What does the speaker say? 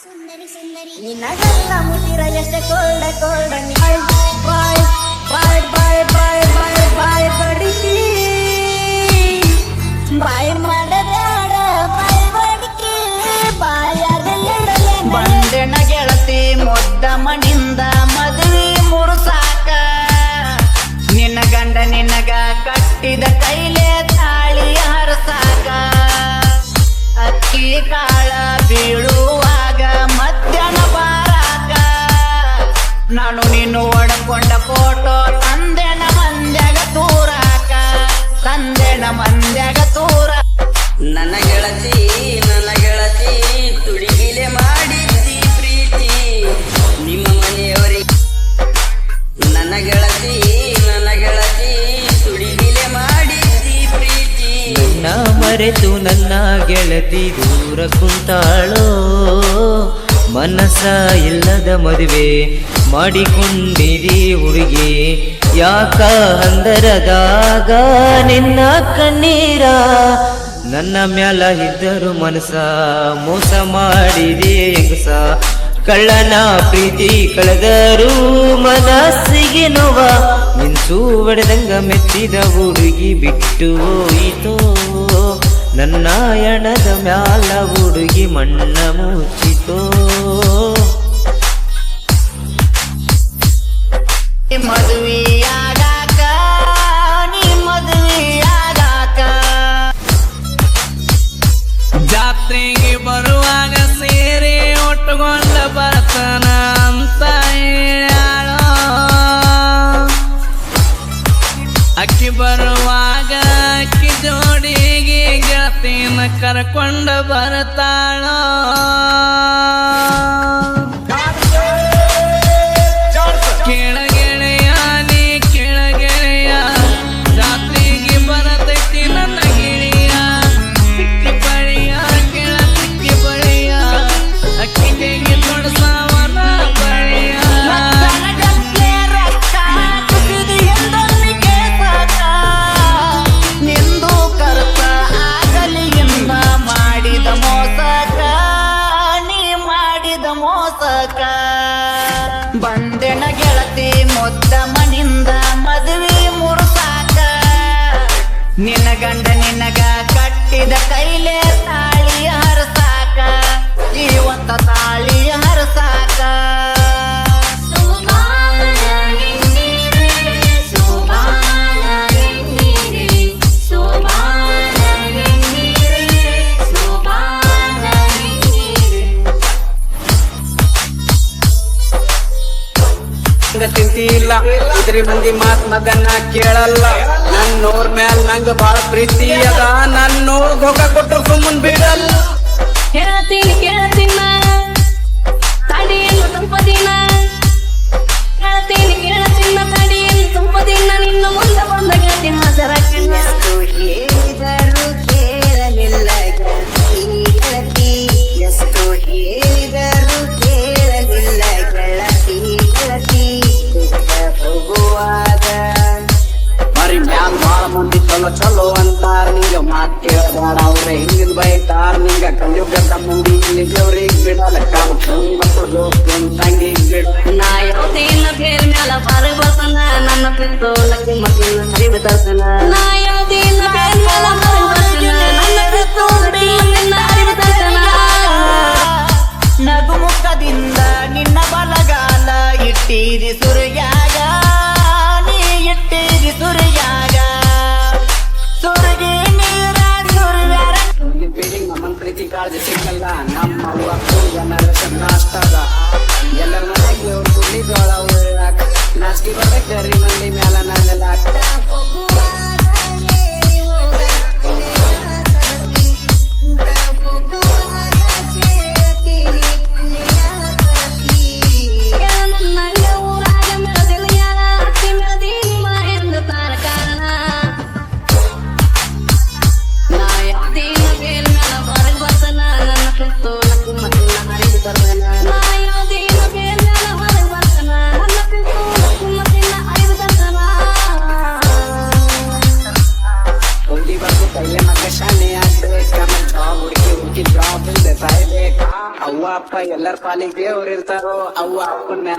ಸುಂದರಿ ಸುಂದರಿ. ನಿನಗಲ್ಲ ಮುಟ್ಟಿರ ಎಷ್ಟೇ cold cold ಬಾಯ್ ಬಾಯ್ ಬಾಯ್ ಬಾಯ್ ಬಾಯ್ ಬಾಯ್ ಬಾಯ್ ಬಡಿಸಿ ಬಾಯ್ ಮಾಡದಾಡ ಬಾಯ್ ಬಡಿಕೆ. ಬಾಯಾಗಲಿಡಲೆ ಬಂಡೆನ ಗೆಳತಿ ಮೊದ್ದ ಮದುವೆ ನಿನ್ನ ಗಂಡ ನಿನಗ ಕಟ್ಟಿದ ಕೈಲೇ ತಾಳಿ ಹರಸಾಕ. ಅಕ್ಕಿ ಕಾಳ ಮಧ್ಯಾಹ್ನ ಬಾರಾಕ. ನಾನು ನೀನು ಒಡಕೊಂಡ ಫೋಟೋ ಮರೆತು ನನ್ನ ಗೆಳತಿ ದೂರ ಕುಂತಾಳೋ? ಮನಸ್ಸ ಇಲ್ಲದ ಮದುವೆ ಮಾಡಿಕೊಂಡಿರಿ ಹುಡುಗಿ. ಯಾಕ ಅಂದರದಾಗ ನಿನ್ನ ಕಣ್ಣೀರ? ನನ್ನ ಮ್ಯಾಲ ಇದ್ದರು ಮನಸ ಮೋಸ ಮಾಡಿದೆ ಹೆಂಗಸ? ಕಳ್ಳನ ಪ್ರೀತಿ ಕಳೆದರು ಮನಸ್ಸಿಗೆ ನೋವ. ಮಿಂಚು ಒಡೆದಂಗ ಮೆಚ್ಚಿದ ಹುಡುಗಿ ಬಿಟ್ಟು ಹೋಯಿತೋ? ನನ್ನ ಎಣದ ಮ್ಯಾಲ ಹುಡುಗಿ ಮಣ್ಣ ಮುಚ್ಚಿತೋ. ಮದುವೆಯಾಗಾಕ ನೀ ಮದುವೆಯಾಗಾಕ ಜಾತ್ರೆಗೆ ಬರುವಾಗ ಸೇರಿ ಒಟ್ಟುಕೊಂಡ ಬರ್ತಾನ ಅಂತ ಹೇಳ್ಯಾಳೋ ಅಕ್ಕಿ ಬರುವಾಗ ಗೆಳತಿನ ಕರ್ಕೊಂಡ ಬರ್ತಾಳೋ? ಮೊದ್ದ ಮನಿಂದ ಮದುವೆ ಮುರುಸಾಕ. ನಿನ್ನ ಗಂಡ ನಿನಗ ಕಟ್ಟಿದ ಕೈಲೇ ಹಂಗ ತಿಂತಿಲ್ಲ. ಇದ್ರಿ ಮಂದಿ ಮಾತ್ ಮಗನ ಕೇಳಲ್ಲ. ನನ್ನೋರ್ ಮ್ಯಾಲ್ ನಂಗ ಬಾಳ ಪ್ರೀತಿ ಅದ. ನನ್ನೋರ್ ಹೋಗ ಕೊಟ್ಟು ಸುಮ್ಮನ್ ಬಿಡಲ್ಲ. ಅವ್ರ ಹಿಂಗಿನ ಬೈತಾರ ನಿಂಗ ಕಲಿಯುಗದ ಮಂದಿ ನಿಗವ್ರಿಗೆ ಬಿಡಲ್ಲ ಕಾಮ ಮಕ್ಕಳು ತಂಗಿ ಬಿಡ ನಾ ಯಾವತ್ತಿನ ಬೇರ್ ಮ್ಯಾಲ ಬಾರಿ ಬರ್ತಾನ ನನ್ನ ಪಿಸ್ತೂಲಕ್ಕೆ ಮತ್ತಿನ ಹರಿವು ತರ್ತಾನ ನಾ ಯಾವತ್ತಿನ ಬೇರ್ ಮ್ಯಾಲ ಬಾರಿ ಬರ್ತಾನ ನನ್ನ ಪಿಸ್ತೂಲಕ್ಕೆ ಮತ್ತಿನ ಹರಿವು ತರ್ತಾನ ನಗುಮುಖದಿಂದ ನಿನ್ನ ಬಲಗಾಲ ಇಟ್ಟೀರಿ I Paralysis. ಅವ್ವ ಅಪ್ಪ ಎಲ್ಲರ ಪಾಲಿಗೆ ದೇವ್ರು ಇರ್ತಾರೋ ಅವ್ವ ಅಪ್ಪನ